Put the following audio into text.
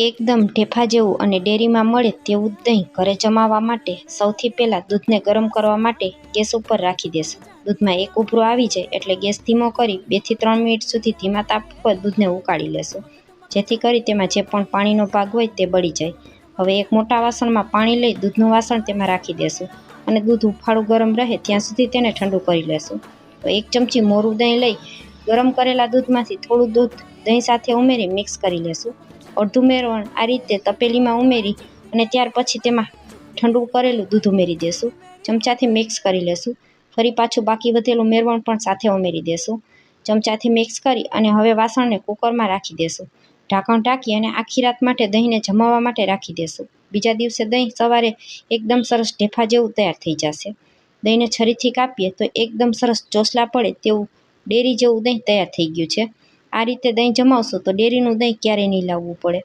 એકદમ ઢેફા જેવું અને ડેરીમાં મળે તેવું દહીં ઘરે જમાવવા માટે સૌથી પહેલાં દૂધને ગરમ કરવા માટે ગેસ ઉપર રાખી દેશું. દૂધમાં એક ઉભરો આવી જાય એટલે ગેસ ધીમો કરી બેથી ત્રણ મિનિટ સુધી ધીમા તાપ પર દૂધને ઉકાળી લેશું. જેથી કરી તેમાં જે પણ પાણીનો ભાગ હોય તે બળી જાય. હવે એક મોટા વાસણમાં પાણી લઈ દૂધનું વાસણ તેમાં રાખી દેશું અને દૂધ હુંફાળું ગરમ રહે ત્યાં સુધી તેને ઠંડુ કરી લેશું. તો એક ચમચી મોરું દહીં લઈ ગરમ કરેલા દૂધમાંથી થોડું દૂધ દહીં સાથે ઉમેરી મિક્સ કરી લેશું. અડધું મેળવણ આ રીતે તપેલીમાં ઉમેરી અને ત્યાર પછી તેમાં ઠંડુ કરેલું દૂધ ઉમેરી દેશું. ચમચાથી મિક્સ કરી લેશું. ફરી પાછું બાકી વધેલું મેળવણ પણ સાથે ઉમેરી દેશું. ચમચાથી મિક્સ કરી અને હવે વાસણને કુકરમાં રાખી દેશું. ઢાંકણ ઢાંકી અને આખી રાત માટે દહીંને જમાવવા માટે રાખી દેશું. બીજા દિવસે દહીં સવારે એકદમ સરસ ઢેફા જેવું તૈયાર થઈ જશે. દહીંને છરીથી કાપીએ તો એકદમ સરસ ચોસલા પડે તેવું ડેરી જેવું દહીં તૈયાર થઈ ગયું છે. આ રીતે દહીં જમાવશો તો ડેરીનું દહીં ક્યારેય નહીં લાવવું પડે.